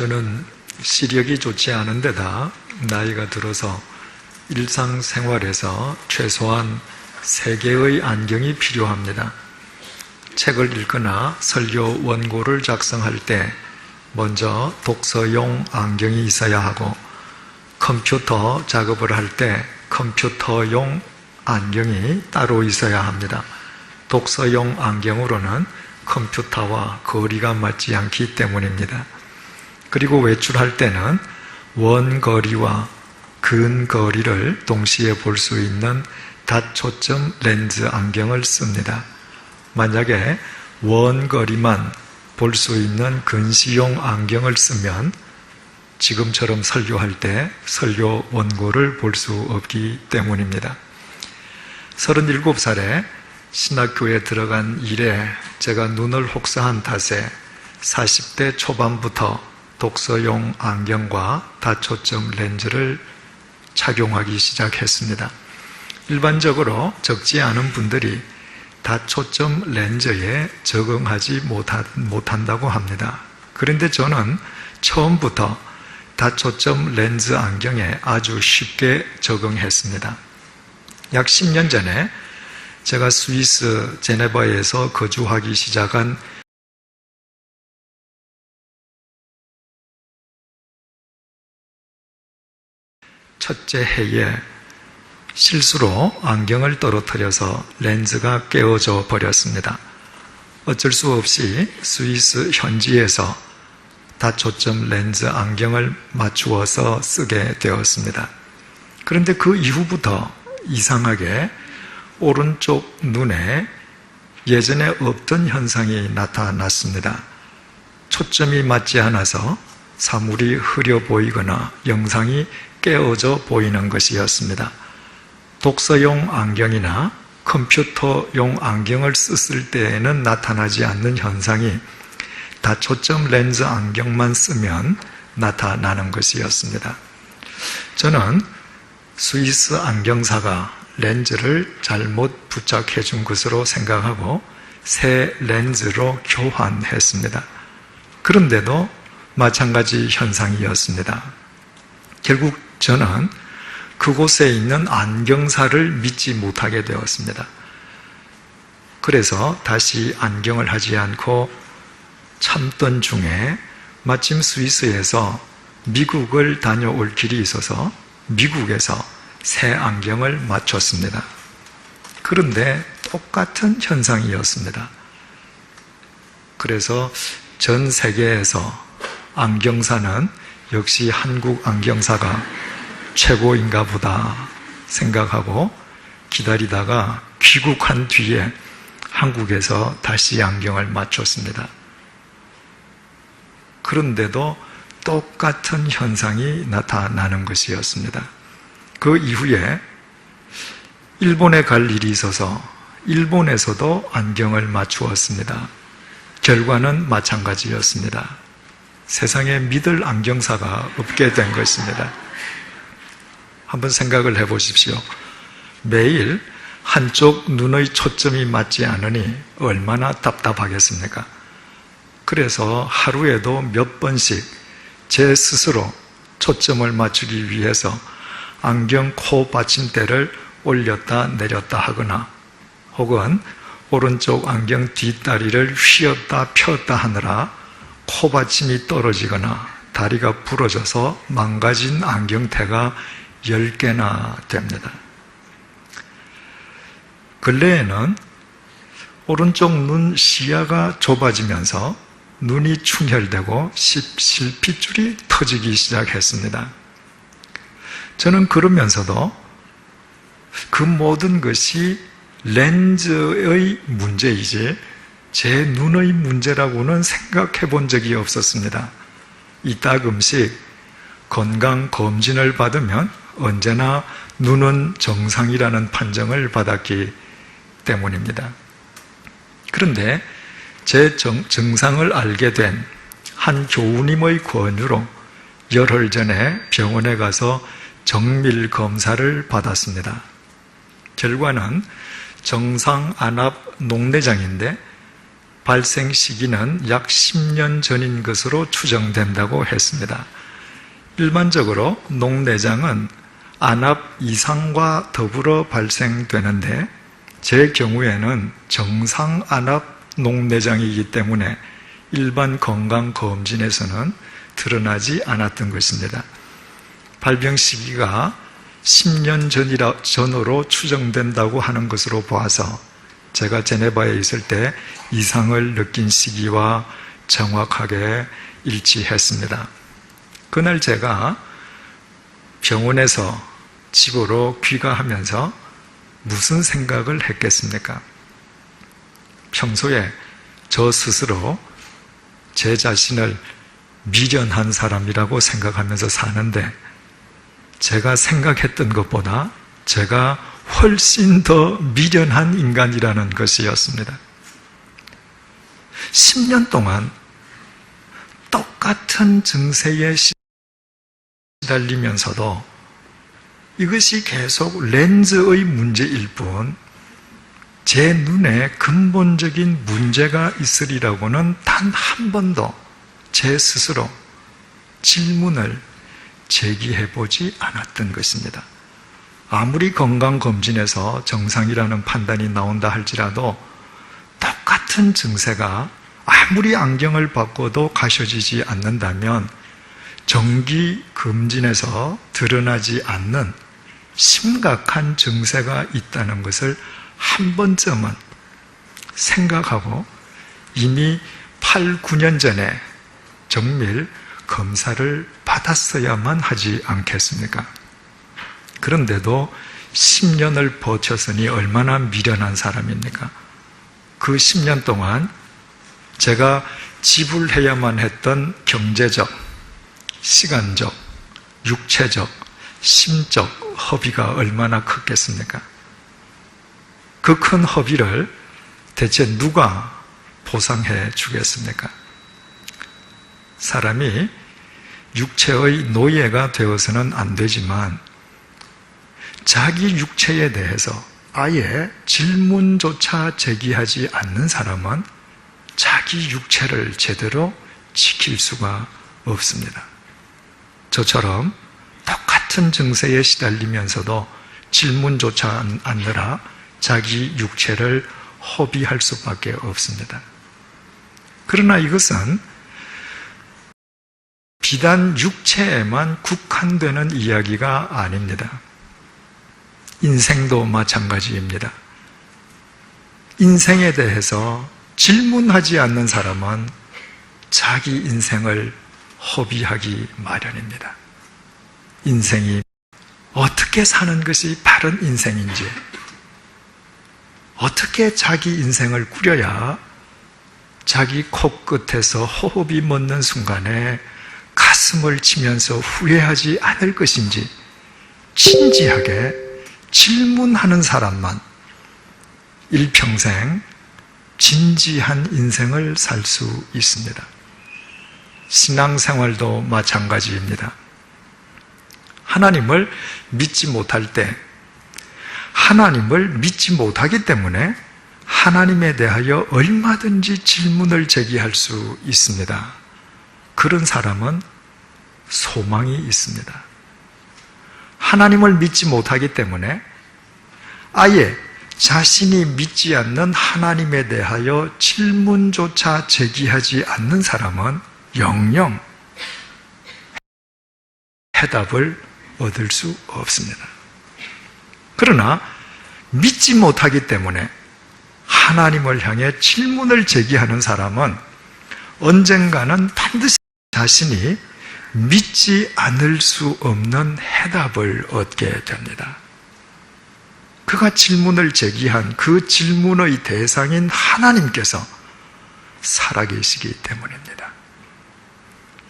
저는 시력이 좋지 않은 데다 나이가 들어서 일상생활에서 최소한 세 개의 안경이 필요합니다. 책을 읽거나 설교 원고를 작성할 때 먼저 독서용 안경이 있어야 하고 컴퓨터 작업을 할 때 컴퓨터용 안경이 따로 있어야 합니다. 독서용 안경으로는 컴퓨터와 거리가 맞지 않기 때문입니다. 그리고 외출할 때는 원거리와 근거리를 동시에 볼 수 있는 다초점 렌즈 안경을 씁니다. 만약에 원거리만 볼 수 있는 근시용 안경을 쓰면 지금처럼 설교할 때 설교 원고를 볼 수 없기 때문입니다. 37살에 신학교에 들어간 이래 제가 눈을 혹사한 탓에 40대 초반부터 독서용 안경과 다초점 렌즈를 착용하기 시작했습니다. 일반적으로 적지 않은 분들이 다초점 렌즈에 적응하지 못한다고 합니다. 그런데 저는 처음부터 다초점 렌즈 안경에 아주 쉽게 적응했습니다. 약 10년 전에 제가 스위스 제네바에서 거주하기 시작한 첫째 해에 실수로 안경을 떨어뜨려서 렌즈가 깨어져 버렸습니다. 어쩔 수 없이 스위스 현지에서 다초점 렌즈 안경을 맞추어서 쓰게 되었습니다. 그런데 그 이후부터 이상하게 오른쪽 눈에 예전에 없던 현상이 나타났습니다. 초점이 맞지 않아서 사물이 흐려 보이거나 영상이 깨어져 보이는 것이었습니다. 독서용 안경이나 컴퓨터용 안경을 썼을 때에는 나타나지 않는 현상이 다초점 렌즈 안경만 쓰면 나타나는 것이었습니다. 저는 스위스 안경사가 렌즈를 잘못 부착해 준 것으로 생각하고 새 렌즈로 교환했습니다. 그런데도 마찬가지 현상이었습니다. 결국 저는 그곳에 있는 안경사를 믿지 못하게 되었습니다. 그래서 다시 안경을 하지 않고 참던 중에 마침 스위스에서 미국을 다녀올 길이 있어서 미국에서 새 안경을 맞췄습니다. 그런데 똑같은 현상이었습니다. 그래서 전 세계에서 안경사는 역시 한국 안경사가 최고인가 보다 생각하고 기다리다가 귀국한 뒤에 한국에서 다시 안경을 맞췄습니다. 그런데도 똑같은 현상이 나타나는 것이었습니다. 그 이후에 일본에 갈 일이 있어서 일본에서도 안경을 맞추었습니다. 결과는 마찬가지였습니다. 세상에 믿을 안경사가 없게 된 것입니다. 한번 생각을 해 보십시오. 매일 한쪽 눈의 초점이 맞지 않으니 얼마나 답답하겠습니까? 그래서 하루에도 몇 번씩 제 스스로 초점을 맞추기 위해서 안경 코 받침대를 올렸다 내렸다 하거나 혹은 오른쪽 안경 뒷다리를 휘었다 폈다 하느라 코 받침이 떨어지거나 다리가 부러져서 망가진 안경테가 10개나 됩니다. 근래에는 오른쪽 눈 시야가 좁아지면서 눈이 충혈되고 실핏줄이 터지기 시작했습니다. 저는 그러면서도 그 모든 것이 렌즈의 문제이지 제 눈의 문제라고는 생각해 본 적이 없었습니다. 이따금씩 건강 검진을 받으면 언제나 눈은 정상이라는 판정을 받았기 때문입니다. 그런데 제 정, 증상을 알게 된 한 교우님의 권유로 열흘 전에 병원에 가서 정밀 검사를 받았습니다. 결과는 정상 안압 녹내장인데 발생 시기는 약 10년 전인 것으로 추정된다고 했습니다. 일반적으로 녹내장은 안압 이상과 더불어 발생되는데 제 경우에는 정상 안압 녹내장이기 때문에 일반 건강검진에서는 드러나지 않았던 것입니다. 발병 시기가 10년 전이라, 전으로 추정된다고 하는 것으로 보아서 제가 제네바에 있을 때 이상을 느낀 시기와 정확하게 일치했습니다. 그날 제가 병원에서 집으로 귀가하면서 무슨 생각을 했겠습니까? 평소에 저 스스로 제 자신을 미련한 사람이라고 생각하면서 사는데 제가 생각했던 것보다 제가 훨씬 더 미련한 인간이라는 것이었습니다. 10년 동안 똑같은 증세에 시달리면서도 이것이 계속 렌즈의 문제일 뿐, 제 눈에 근본적인 문제가 있으리라고는 단 한 번도 제 스스로 질문을 제기해 보지 않았던 것입니다. 아무리 건강검진에서 정상이라는 판단이 나온다 할지라도 똑같은 증세가 아무리 안경을 바꿔도 가셔지지 않는다면 정기 검진에서 드러나지 않는 심각한 증세가 있다는 것을 한 번쯤은 생각하고 이미 8, 9년 전에 정밀 검사를 받았어야만 하지 않겠습니까? 그런데도 10년을 버텼으니 얼마나 미련한 사람입니까? 그 10년 동안 제가 지불해야만 했던 경제적, 시간적, 육체적, 심적 허비가 얼마나 컸겠습니까? 그 큰 허비를 대체 누가 보상해 주겠습니까? 사람이 육체의 노예가 되어서는 안 되지만 자기 육체에 대해서 아예 질문조차 제기하지 않는 사람은 자기 육체를 제대로 지킬 수가 없습니다. 저처럼 똑같은 증세에 시달리면서도 질문조차 않느라 자기 육체를 허비할 수밖에 없습니다. 그러나 이것은 비단 육체에만 국한되는 이야기가 아닙니다. 인생도 마찬가지입니다. 인생에 대해서 질문하지 않는 사람은 자기 인생을 허비하기 마련입니다. 인생이 어떻게 사는 것이 바른 인생인지, 어떻게 자기 인생을 꾸려야 자기 코끝에서 호흡이 멎는 순간에 가슴을 치면서 후회하지 않을 것인지 진지하게 질문하는 사람만 일평생 진지한 인생을 살 수 있습니다. 신앙생활도 마찬가지입니다. 하나님을 믿지 못할 때 하나님을 믿지 못하기 때문에 하나님에 대하여 얼마든지 질문을 제기할 수 있습니다. 그런 사람은 소망이 있습니다. 하나님을 믿지 못하기 때문에 아예 자신이 믿지 않는 하나님에 대하여 질문조차 제기하지 않는 사람은 영영 해답을 얻을 수 없습니다. 그러나 믿지 못하기 때문에 하나님을 향해 질문을 제기하는 사람은 언젠가는 반드시 자신이 믿지 않을 수 없는 해답을 얻게 됩니다. 그가 질문을 제기한 그 질문의 대상인 하나님께서 살아계시기 때문입니다.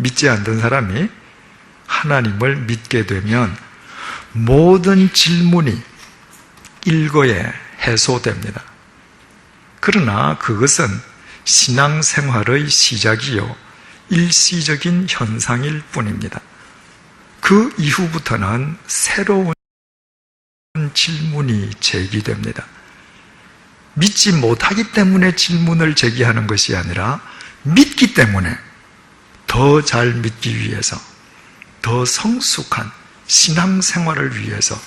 믿지 않던 사람이 하나님을 믿게 되면 모든 질문이 일거에 해소됩니다. 그러나 그것은 신앙생활의 시작이요, 일시적인 현상일 뿐입니다. 그 이후부터는 새로운 질문이 제기됩니다. 믿지 못하기 때문에 질문을 제기하는 것이 아니라 믿기 때문에 더 잘 믿기 위해서 더 성숙한 신앙생활을 위해서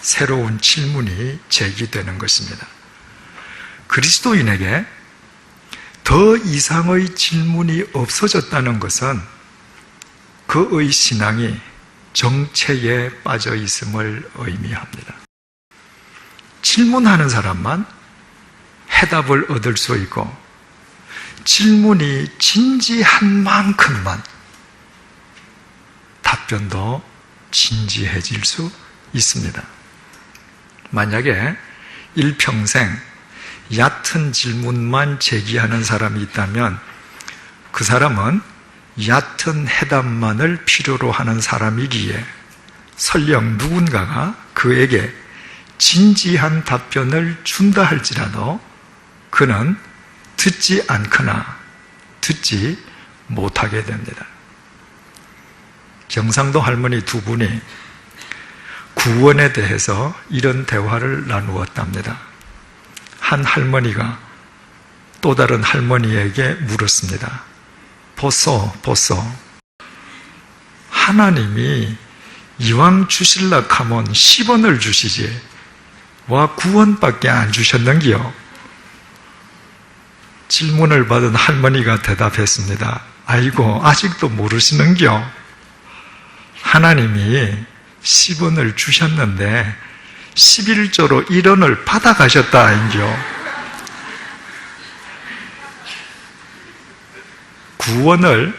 새로운 질문이 제기되는 것입니다. 그리스도인에게 더 이상의 질문이 없어졌다는 것은 그의 신앙이 정체에 빠져 있음을 의미합니다. 질문하는 사람만 해답을 얻을 수 있고 질문이 진지한 만큼만 답변도 진지해질 수 있습니다. 만약에 일평생 얕은 질문만 제기하는 사람이 있다면 그 사람은 얕은 해답만을 필요로 하는 사람이기에 설령 누군가가 그에게 진지한 답변을 준다 할지라도 그는 듣지 않거나 듣지 못하게 됩니다. 경상도 할머니 두 분이 구원에 대해서 이런 대화를 나누었답니다. 한 할머니가 또 다른 할머니에게 물었습니다. 보소, 보소. 하나님이 이왕 주실라 하면 10원을 주시지. 와 9원밖에 안 주셨는기요. 질문을 받은 할머니가 대답했습니다. 아이고, 아직도 모르시는겨. 하나님이 10원을 주셨는데 11조로 1원을 받아가셨다 아니죠. 구원을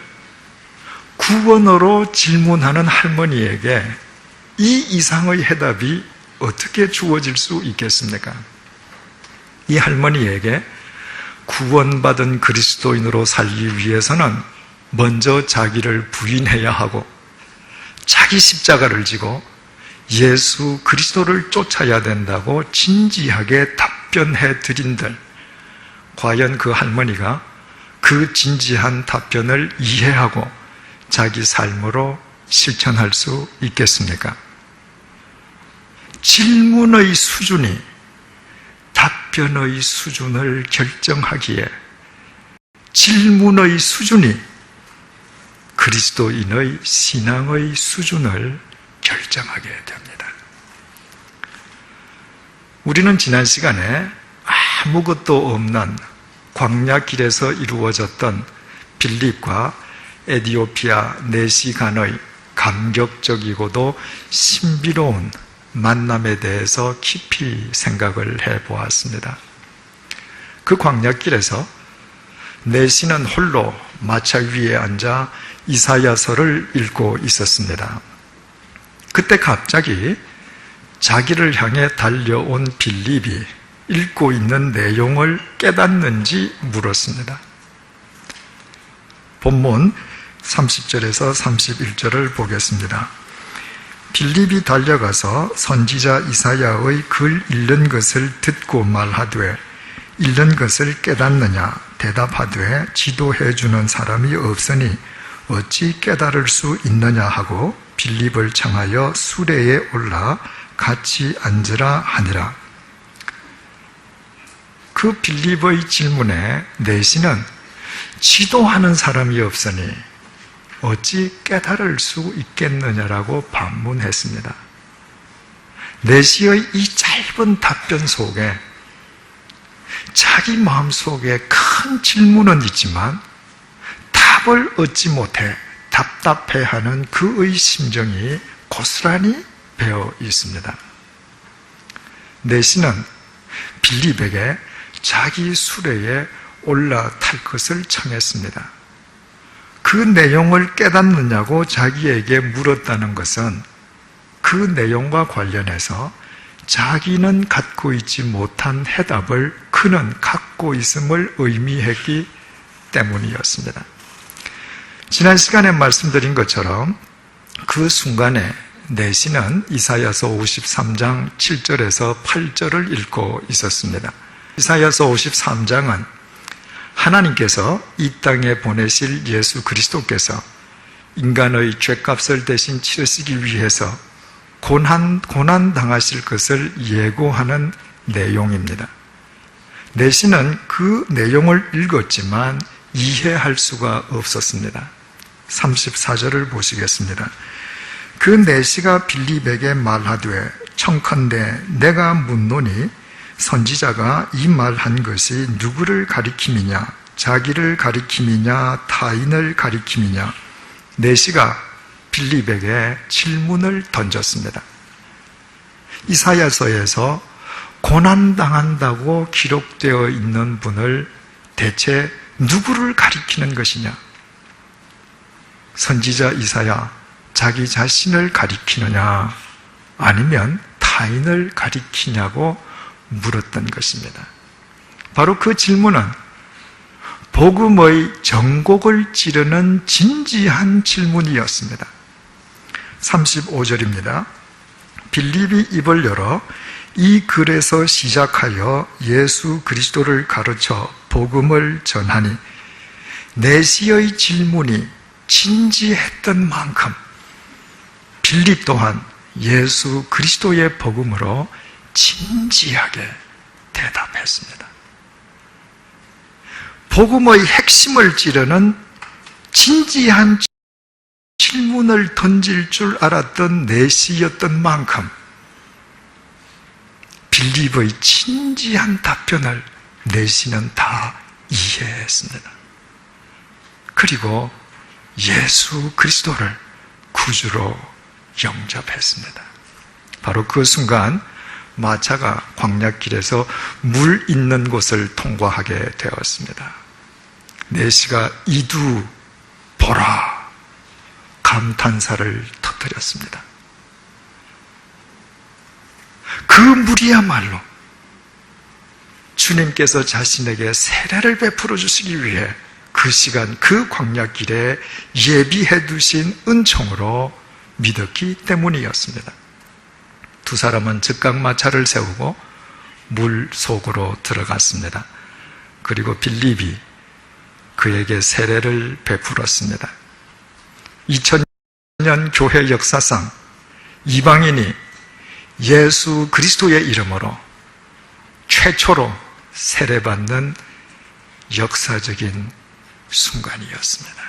구원으로 질문하는 할머니에게 이 이상의 해답이 어떻게 주어질 수 있겠습니까? 이 할머니에게 구원받은 그리스도인으로 살기 위해서는 먼저 자기를 부인해야 하고 자기 십자가를 지고 예수 그리스도를 쫓아야 된다고 진지하게 답변해 드린들 과연 그 할머니가 그 진지한 답변을 이해하고 자기 삶으로 실천할 수 있겠습니까? 질문의 수준이 답변의 수준을 결정하기에 질문의 수준이 그리스도인의 신앙의 수준을 결정하게 됩니다. 우리는 지난 시간에 아무것도 없는 광야길에서 이루어졌던 빌립과 에디오피아 내시간의 감격적이고도 신비로운 만남에 대해서 깊이 생각을 해 보았습니다. 그 광야길에서 내시는 홀로 마차 위에 앉아 이사야서를 읽고 있었습니다. 그때 갑자기 자기를 향해 달려온 빌립이 읽고 있는 내용을 깨닫는지 물었습니다. 본문 30절에서 31절을 보겠습니다. 빌립이 달려가서 선지자 이사야의 글 읽는 것을 듣고 말하되 읽는 것을 깨닫느냐 대답하되 지도해 주는 사람이 없으니 어찌 깨달을 수 있느냐 하고 빌립을 청하여 수레에 올라 같이 앉으라 하니라. 그 빌립의 질문에 내시는 지도하는 사람이 없으니 어찌 깨달을 수 있겠느냐라고 반문했습니다. 내시의 이 짧은 답변 속에 자기 마음 속에 큰 질문은 있지만 답을 얻지 못해 답답해하는 그의 심정이 고스란히 배어 있습니다. 내시는 빌립에게 자기 수레에 올라탈 것을 청했습니다. 그 내용을 깨닫느냐고 자기에게 물었다는 것은 그 내용과 관련해서 자기는 갖고 있지 못한 해답을 그는 갖고 있음을 의미했기 때문이었습니다. 지난 시간에 말씀드린 것처럼 그 순간에 내시는 이사야서 53장 7절에서 8절을 읽고 있었습니다. 이사야서 53장은 하나님께서 이 땅에 보내실 예수 그리스도께서 인간의 죄값을 대신 치르시기 위해서 고난, 고난 당하실 것을 예고하는 내용입니다. 내시는 그 내용을 읽었지만 이해할 수가 없었습니다. 34절을 보시겠습니다. 그 내시가 빌립에게 말하되 청컨대 내가 묻노니 선지자가 이 말 한 것이 누구를 가리킴이냐 자기를 가리킴이냐 타인을 가리킴이냐 내시가 빌립에게 질문을 던졌습니다. 이사야서에서 고난당한다고 기록되어 있는 분을 대체 누구를 가리키는 것이냐? 선지자 이사야, 자기 자신을 가리키느냐? 아니면 타인을 가리키냐고 물었던 것입니다. 바로 그 질문은 복음의 정곡을 찌르는 진지한 질문이었습니다. 35절입니다. 빌립이 입을 열어 이 글에서 시작하여 예수 그리스도를 가르쳐 복음을 전하니 내시의 질문이 진지했던 만큼 빌립 또한 예수 그리스도의 복음으로 진지하게 대답했습니다. 복음의 핵심을 찌르는 진지한 질문을 던질 줄 알았던 내시였던 만큼 빌립의 진지한 답변을 내시는 다 이해했습니다. 그리고 예수 그리스도를 구주로 영접했습니다. 바로 그 순간 마차가 광약길에서 물 있는 곳을 통과하게 되었습니다. 내시가 이두 보라 감탄사를 터뜨렸습니다. 그 물이야말로 주님께서 자신에게 세례를 베풀어 주시기 위해 그 시간 그 광야길에 예비해 두신 은총으로 믿었기 때문이었습니다. 두 사람은 즉각 마차를 세우고 물 속으로 들어갔습니다. 그리고 빌립이 그에게 세례를 베풀었습니다. 2000년 교회 역사상 이방인이 예수 그리스도의 이름으로 최초로 세례받는 역사적인 순간이었습니다.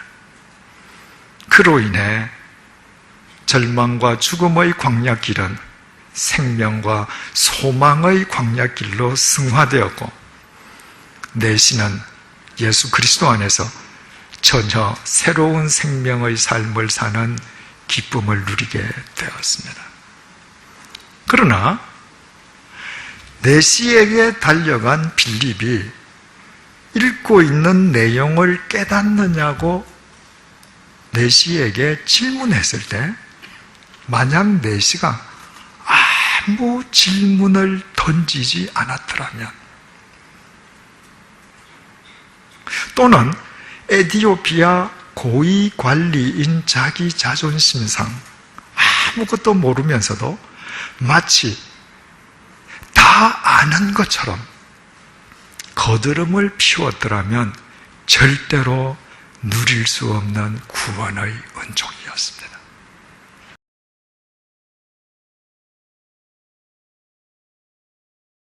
그로 인해 절망과 죽음의 광야길은 생명과 소망의 광야길로 승화되었고 내시는 예수 그리스도 안에서 전혀 새로운 생명의 삶을 사는 기쁨을 누리게 되었습니다. 그러나 내시에게 달려간 빌립이 읽고 있는 내용을 깨닫느냐고 내시에게 질문했을 때 만약 내시가 아무 질문을 던지지 않았더라면 또는 에디오피아 고위 관리인 자기 자존심상 아무것도 모르면서도 마치 다 아는 것처럼 거드름을 피웠더라면 절대로 누릴 수 없는 구원의 은총입니다.